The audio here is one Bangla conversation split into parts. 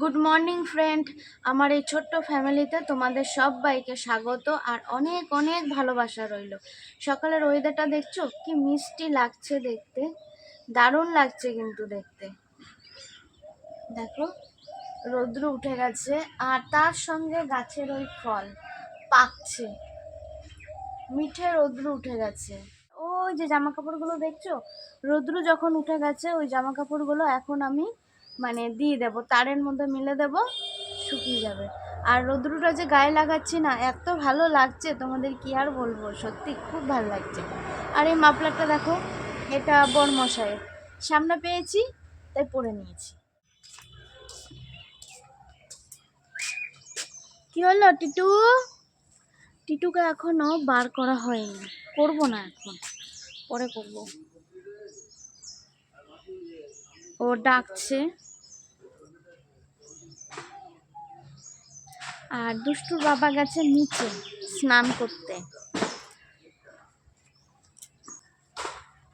গুড মর্নিং ফ্রেন্ড আমার এই ছোট্ট ফ্যামিলিতে তোমাদের সবাইকে স্বাগত আর অনেক অনেক ভালোবাসা রইল। সকালের ওয়েদারটা দেখছ? কি মিষ্টি লাগছে দেখতে। দারুণ লাগছে কিন্তু দেখতে। দেখো, রৌদ্র উঠে গেছে আর তার সঙ্গে গাছের ওই ফল পাকছে। মিঠে রৌদ্র উঠে গেছে। ওই যে জামা কাপড়গুলো দেখছ? রৌদ্র যখন উঠে গেছে, ওই জামা কাপড়গুলো এখন আমি মানে দিয়ে দেবো, তারের মধ্যে মিলে দেবো, শুকিয়ে যাবে। আর রৌদ্রটা যে গায়ে লাগাচ্ছি না, এত ভালো লাগছে, তোমাদের কি আর বলব? সত্যি খুব ভালো লাগছে। আর এই মাফলারটা দেখো, এটা বরমশাইয়ের। সামনে পেয়েছি, তাই পরে নিয়েছি। কি হলো, টিটু? টিটুকে এখনও বার করা হয়নি। করব না এখন, পরে করব। ও ডাকছে। আর দুষ্টুর বাবা গেছে নিচে স্নান করতে।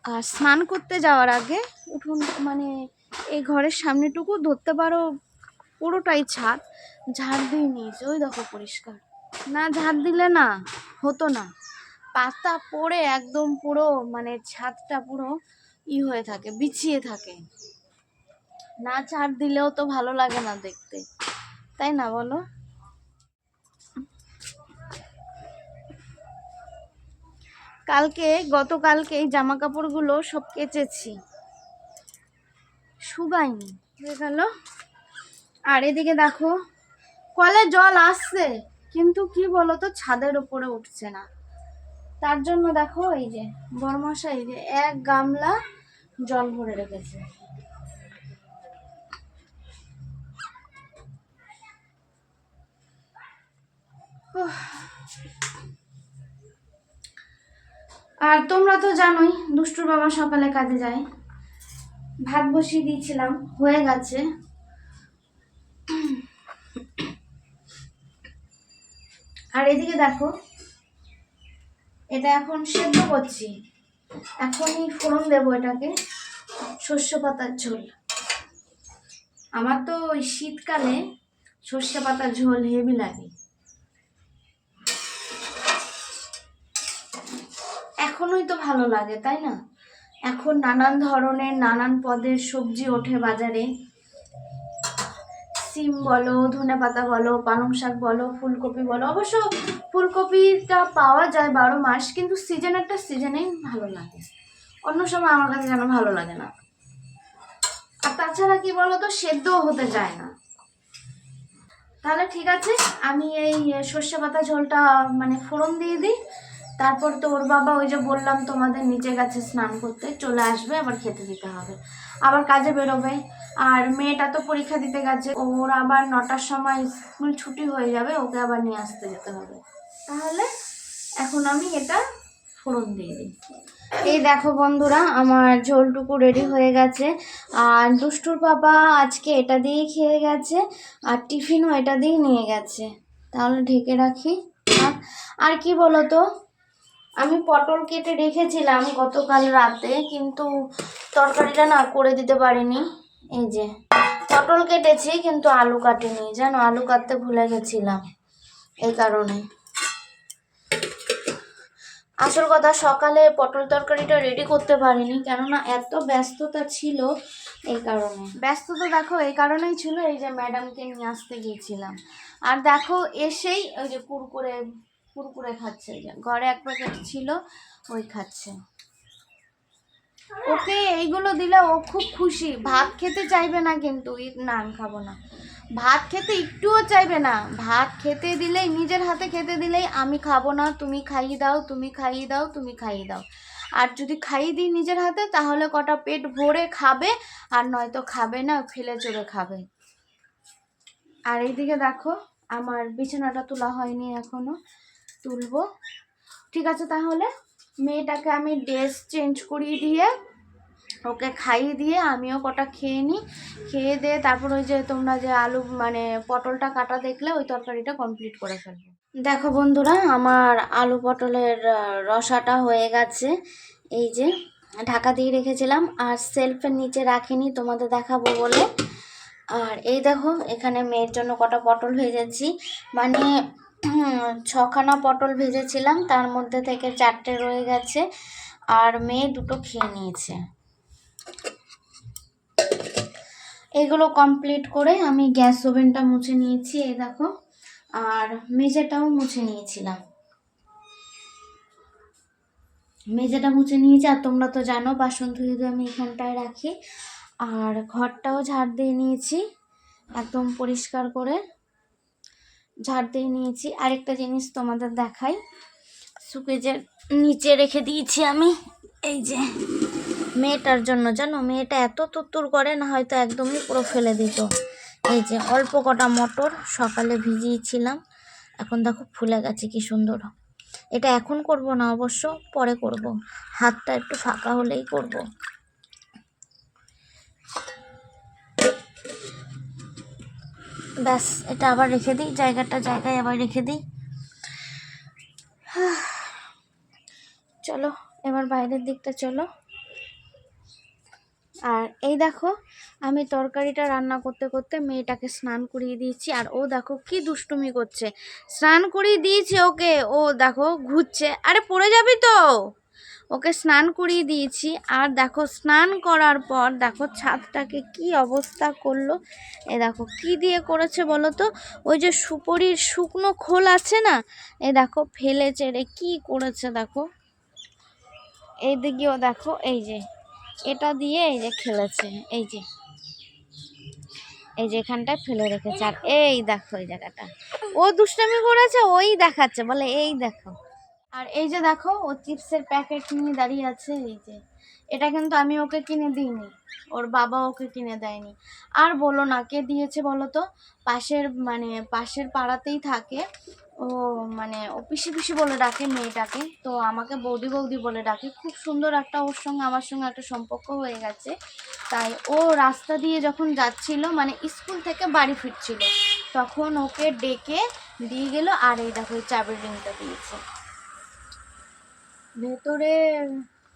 আর স্নান করতে যাওয়ার আগে উঠুন মানে এই ঘরের সামনেটুকু ধরতে পারো পুরোটাই ছাদ। ঝাড় দিয়ে নিয়েছে ওই দেখো পরিষ্কার। না ঝাড় দিলে না, হতো না। পাতা পড়ে একদম পুরো মানে ছাদটা পুরো ই হয়ে থাকে, বিছিয়ে থাকে। না ছাড় দিলেও তো ভালো লাগে না দেখতে। তাই না বলো? কালকে গতকালকে জামা কাপড়গুলো সব কেচেছি। শুকায়নি হয়ে গেল। আর এদিকে দেখো, কলে জল আসছে, কিন্তু কি বলতো, ছাদের উপরে উঠছে না। তার জন্য দেখো, এই যে বরমশা এই যে এক গামলা জল ভরে রেখেছে। উফ। আর তোমরা তো জানোই, দুষ্টুর বাবা সকালে কাজে যায়। ভাত বসিয়ে দিয়েছিলাম, হয়ে গেছে। আর এদিকে দেখো, এটা এখন সেদ্ধ করছি। এখনই ফোড়ন দেবো এটাকে শস্য পাতার ঝোল। আমার তো ওই শীতকালে সর্ষে পাতার ঝোল হেভি লাগে। এখনই তো ভালো লাগে, তাই না? এখন নানান ধরনের, নানান পদের সবজি ওঠে বাজারে। সিম বলো, ধনে পাতা বলো, পালং শাক বলো, ফুলকপি বলো, অবশ্য ফুলকপিটা পাওয়া যায় বারো মাস, কিন্তু সিজন একটা সিজনেই ভালো লাগে। অন্য সময় আমার কাছে যেন ভালো লাগে না। আর তাছাড়া কি বলো তো সেদ্ধও হতে চায় না। তাহলে ঠিক আছে, আমি এই সর্ষে পাতা ঝোলটা মানে ফোড়ন দিয়ে দিই। তারপর তো ওর বাবা ওই যে বললাম তোমাদের নিচে গেছে স্নান করতে, চলে আসবে, আবার খেতে দিতে হবে। আবার কাজে বেরোবে। আর মেয়েটা তো পরীক্ষা দিতে গেছে, ওর আবার নটার সময় স্কুল ছুটি হয়ে যাবে, ওকে আবার নিয়ে আসতে যেতে হবে। তাহলে এখন আমি এটা ফোড়ন দিয়ে দিই। এই দেখো বন্ধুরা, আমার ঝোলটুকু রেডি হয়ে গেছে। আর দুষ্টুর বাবা আজকে এটা দিয়ে খেয়ে গেছে, আর টিফিনও এটা দিয়ে নিয়ে গেছে। তাহলে ঢেকে রাখি। আর কি বলো তো আমি পটল কেটে রেখেছিলাম গতকাল রাতে, কিন্তু তরকারিটা না করে দিতে পারিনি। এই যে, পটল কেটেছি, কিন্তু আলু কাটিনি। জানো আলু কাটতে ভুলে গেছিলাম, এই কারণে। আসল কথা, সকালে পটল তরকারিটা রেডি করতে পারিনি, কেননা এত ব্যস্ততা ছিল এই কারণে। ব্যস্ততা দেখো, এই কারণেই ছিল এই যে ম্যাডামকে নিয়ে আসতে গিয়েছিলাম আর দেখো, এসেই ওই যে কুরকুরে কুরকুরে খাচ্ছে ঘরে এক প্যাকেট ছিল, ওই খাচ্ছে। ওকে এইগুলো দিলে ও খুব খুশি। ভাত খেতে চাইবে না কিন্তু না, আমি খাব না। ভাত খেতে একটুও চাইবে না। ভাত খেতে দিলেই, নিজের হাতে খেতে দিলেই, আমি খাব না, তুমি খাইয়ে দাও, তুমি খাইয়ে দাও, তুমি খাইয়ে দাও। আর যদি খাইয়ে দিই নিজের হাতে, তাহলে কটা পেট ভরে খাবে, আর নয়তো খাবে না, ফেলে চড়ে খাবে। আর এইদিকে দেখো, আমার বিছানাটা তোলা হয়নি এখনও। তুলবো। ঠিক আছে, তাহলে মেয়েটাকে আমি ড্রেস চেঞ্জ করিয়ে দিয়ে, ওকে খাইয়ে দিয়ে আমিও কটা খেয়ে নিই। খেয়ে দিয়ে তারপর ওই যে তোমরা যে আলু মানে পটলটা কাটা দেখলে ওই তরকারিটা কমপ্লিট করে ফেলব। দেখো বন্ধুরা, আমার আলু পটলের রসাটা হয়ে গেছে। এই যে ঢাকা দিয়ে রেখেছিলাম, আর সেলফের নিচে রাখিনি, তোমাদের দেখাবো বলে। আর এই দেখো, এখানে মেয়ের জন্য কটা পটল হয়ে ভেজেছি। মানে ছখানা পটল ভেজেছিলাম, তার মধ্যে থেকে চারটে রয়ে গেছে, আর মেয়ে দুটো খেয়ে নিয়েছে। এগুলো কমপ্লিট করে আমি গ্যাস ওভেনটা মুছে নিয়েছি, এই দেখো, আর মেঝেটাও মুছে নিয়েছিলাম। মেঝেটা মুছে নিয়েছি, আর তোমরা তো জানো বাসন ধুয়ে ধুয়ে আমি এখানটায় রাখি, আর ঘরটাও ঝাড় দিয়ে নিয়েছি, একদম পরিষ্কার করে। ঝাড় দিয়ে নিয়েছি। আরেকটা জিনিস তোমাদের দেখাই। সুকেজের নিচে রেখে দিয়েছি আমি। এই যে মেয়েটার জন্য, জানো? মেয়েটা এত তুত্তুর করে, না হয়তো একদমই পুরো ফেলে দিত। এই যে অল্প কটা মটর সকালে ভিজিয়েছিলাম। এখন দেখো ফুলে গেছে, কি সুন্দর। এটা এখন করব না, অবশ্য পরে করব। হাতটা একটু ফাঁকা হলেই করব। ব্যাস, এটা আবার রেখে দিই, জায়গাটা জায়গায় আবার রেখে দিই। চলো, এবার বাইরের দিকটা চলো। আর এই দেখো, আমি তরকারিটা রান্না করতে করতে মেয়েটাকে স্নান করিয়ে দিয়েছি, আর ও দেখো কি দুষ্টুমি করছে। স্নান করিয়ে দিয়েছি ওকে, ও দেখো ঘুরছে। আরে পড়ে যাবি তো? ওকে স্নান করিয়ে দিয়েছি। আর দেখো, স্নান করার পর দেখো ছাদটাকে কি অবস্থা করল। এ দেখো, কি দিয়ে করেছে বলো তো? ওই যে সুপরির শুকনো খোল আছে না? এ দেখো ফেলেছে রে কি করেছে দেখো? এই দিকেও দেখো, এই যে, এটা দিয়ে এই যে খেলেছে, এই যে এই যে এখানটায় ফেলে রেখেছে। আর এই দেখো, এই জায়গাটা। ও দুষ্টামি করেছে, ওই দেখাচ্ছে, বলে এই দেখো। আর এই যে দেখো, ও চিপসের প্যাকেট নিয়ে দাঁড়িয়ে আছে, এই যে। এটা কিন্তু আমি ওকে কিনে দিইনি, ওর বাবা ওকে কিনে দেয়নি। আর বলো না, কে দিয়েছে বলো তো? পাশের মানে পাশের পাড়াতেই থাকে। ও মানে ও পিসি পিসি বলে ডাকে মেয়েটাকে, তো আমাকে বৌদি বৌদি বলে ডাকে। খুব সুন্দর একটা, ওর সঙ্গে, আমার সঙ্গে একটা সম্পর্ক হয়ে গেছে। তাই ও রাস্তা দিয়ে যখন যাচ্ছিল মানে স্কুল থেকে বাড়ি ফিরছিল, তখন ওকে ডেকে দিয়ে গেল, আর এই দেখো চাবির রিংটা দিয়েছে। ভেতরে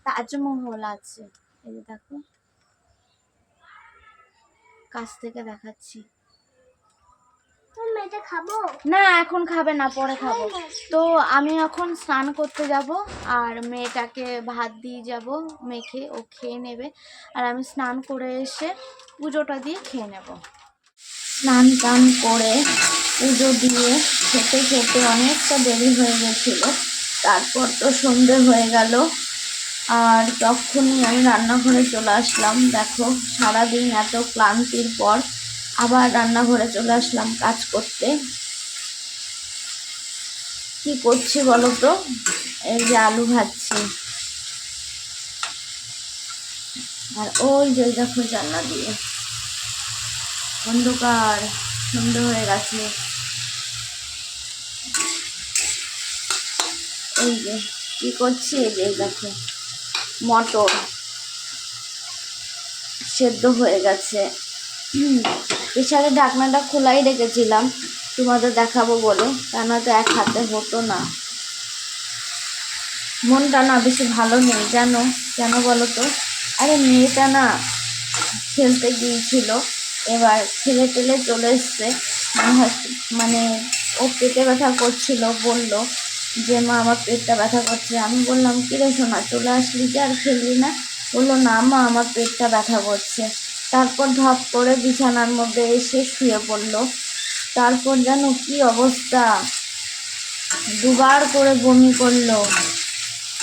তাজমহল আছে। এই যে দেখো। কাছ থেকে দেখাচ্ছি। খাব? না এখন খাবে না পরে খাব। তো আমি এখন স্নান করতে যাব আর মেয়েটাকে ভাত দিয়ে যাব মেখে ও খেয়ে নেবে। আর আমি স্নান করে এসে পুজোটা দিয়ে খেয়ে নেব। স্নান টান করে পুজো দিয়ে খেতে খেতে অনেকটা দেরি হয়ে গেছিল। তারপর তো সন্ধে হয়ে গেল। আর তখনই আমি রান্নাঘরে চলে আসলাম। দেখো, সারাদিন এত ক্লান্তির পর আবার রান্নাঘরে চলে আসলাম কাজ করতে। কি করছি বলো তো? এই যে আলু ভাজছি। আর ওই যে দেখো জানলা দিয়ে অন্ধকার, সন্ধে হয়ে গেছে। এই যে, কি করছি? এই যে দেখো, মটর সেদ্ধ হয়ে গেছে। প্রেশারের ঢাকনাটা খোলাই রেখেছিলাম, তোমাদের দেখাবো বলে। তা নয়তো এক হাতে হতো না? মনটা না বেশি ভালো নেই, জানো? কেন বলো তো? আরে মেয়েটা না খেলতে গিয়েছিল, এবার খেলে টেলে চলে এসছে। মানে মানে ও পেটে ব্যথা করছিল, বলল যে মা আমার পেটটা ব্যথা করছে, আমি বললাম, কিরে শোনা চলে আসলি যে আর খেলবি না? বলল, না মা, আমার পেটটা ব্যথা করছে। তারপর ধপ করে বিছানার মধ্যে এসে শুয়ে পড়ল। তারপর যেন কি অবস্থা। দুবার করে বমি করল।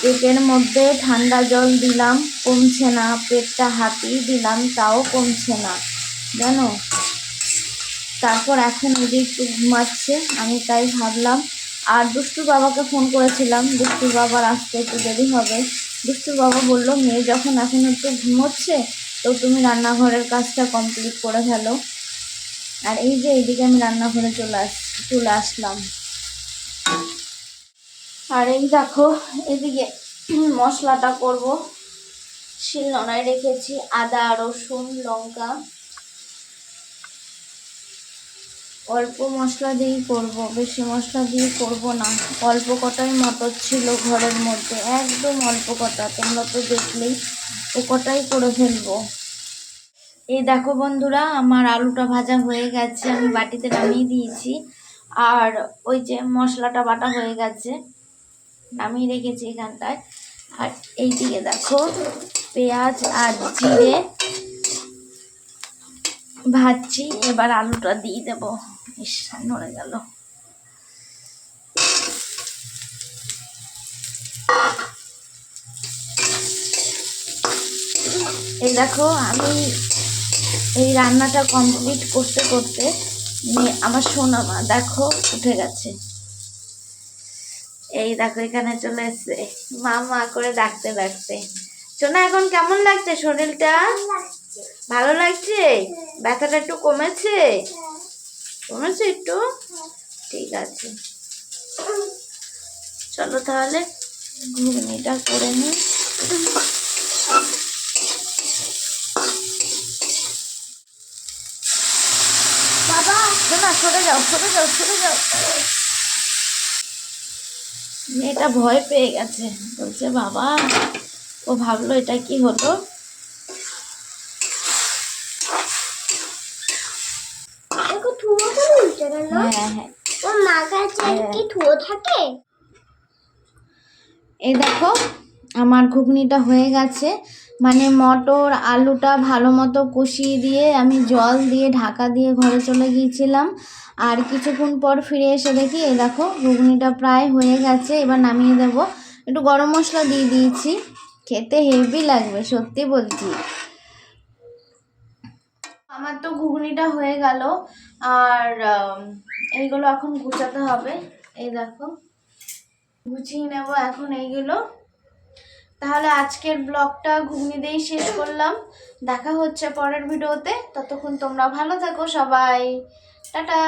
পেটের মধ্যে ঠান্ডা জল দিলাম, কমছে না। পেটটা হাতিয়ে দিলাম, তাও কমছে না। জানো? তারপর এখন যে একটু ঘুমাচ্ছে, আমি তাই ভাবলাম আর দুষ্টুর বাবাকে ফোন করেছিলাম, দুষ্টুর বাবার আসতে একটু দেরি হবে। দুষ্টুর বাবা বলল, মেয়ে যখন এখন একটু ঘুমোচ্ছে, তো তুমি রান্নাঘরের কাজটা কমপ্লিট করে ফেলো। আর এই যে এইদিকে আমি রান্নাঘরে চলে আস, চলে আসলাম। আর এই দেখো, এদিকে মশলাটা করব। শিলনোড়ায় রেখেছি আদা, রসুন, লঙ্কা। অল্প মশলা দিয়েই করব, বেশি মশলা দিয়ে করব না। অল্প কটাই মটর ছিল ঘরের মধ্যে, একদম অল্প কটা, তোমরা তো দেখলেই ও কটাই করে ফেলব। এই দেখো বন্ধুরা, আমার আলুটা ভাজা হয়ে গেছে, আমি বাটিতে নামিয়ে দিয়েছি। আর ওই যে মশলাটা বাটা হয়ে গেছে, নামিয়ে রেখেছি এখানটায়। আর এইদিকে দেখো, পেঁয়াজ আর জিরে ভাজছি, এবার আলুটা দিয়ে দেবো। ইস নড়ে গেল। এই দেখো আমি এই রান্নাটা কমপ্লিট করতে করতে মেয়ে আমার সোনা মা দেখো উঠে গেছে। এই দেখো এখানে চলে এসছে। মা মা করে ডাকতে ডাকতে। সোনা এখন কেমন লাগছে শরীরটা? ভালো লাগছে? ব্যথাটা একটু কমেছে? কমেছে একটু? ঠিক আছে। চলো তাহলে ঘুগনিটা করে নিই সরে যাও সরে যাও সরে যাও। মেয়েটা ভয় পেয়ে গেছে। বলছে বাবা ও ভাবলো এটা কি হলো দেখো থুয়োটা উল্টে গেল হ্যাঁ হ্যাঁ ওর মা কাছে কি থুয়ো থাকে? দেখো, আমার ঘুগনিটা হয়ে গেছে। মানে মটর আলুটা ভালো মতো কষিয়ে দিয়ে আমি জল দিয়ে ঢাকা দিয়ে ঘরে চলে গিয়েছিলাম। আর কিছুক্ষণ পর ফিরে এসে দেখি, এই দেখো, ঘুগনিটা প্রায় হয়ে গেছে। এবার নামিয়ে দেব। একটু গরম মশলা দিয়ে দিয়েছি। খেতে হেভি লাগবে, সত্যি বলছি। আমার তো ঘুগনিটা হয়ে গেল। আর এইগুলো এখন গুছাতে হবে। এই দেখো, গুছিয়ে নেব এখন এইগুলো। তাহলে আজকের ব্লগটা ঘুগনি দিয়েই শেষ করলাম। দেখা হচ্ছে পরের ভিডিওতে। ততক্ষণ তোমরা ভালো থাকো সবাই। টাটা!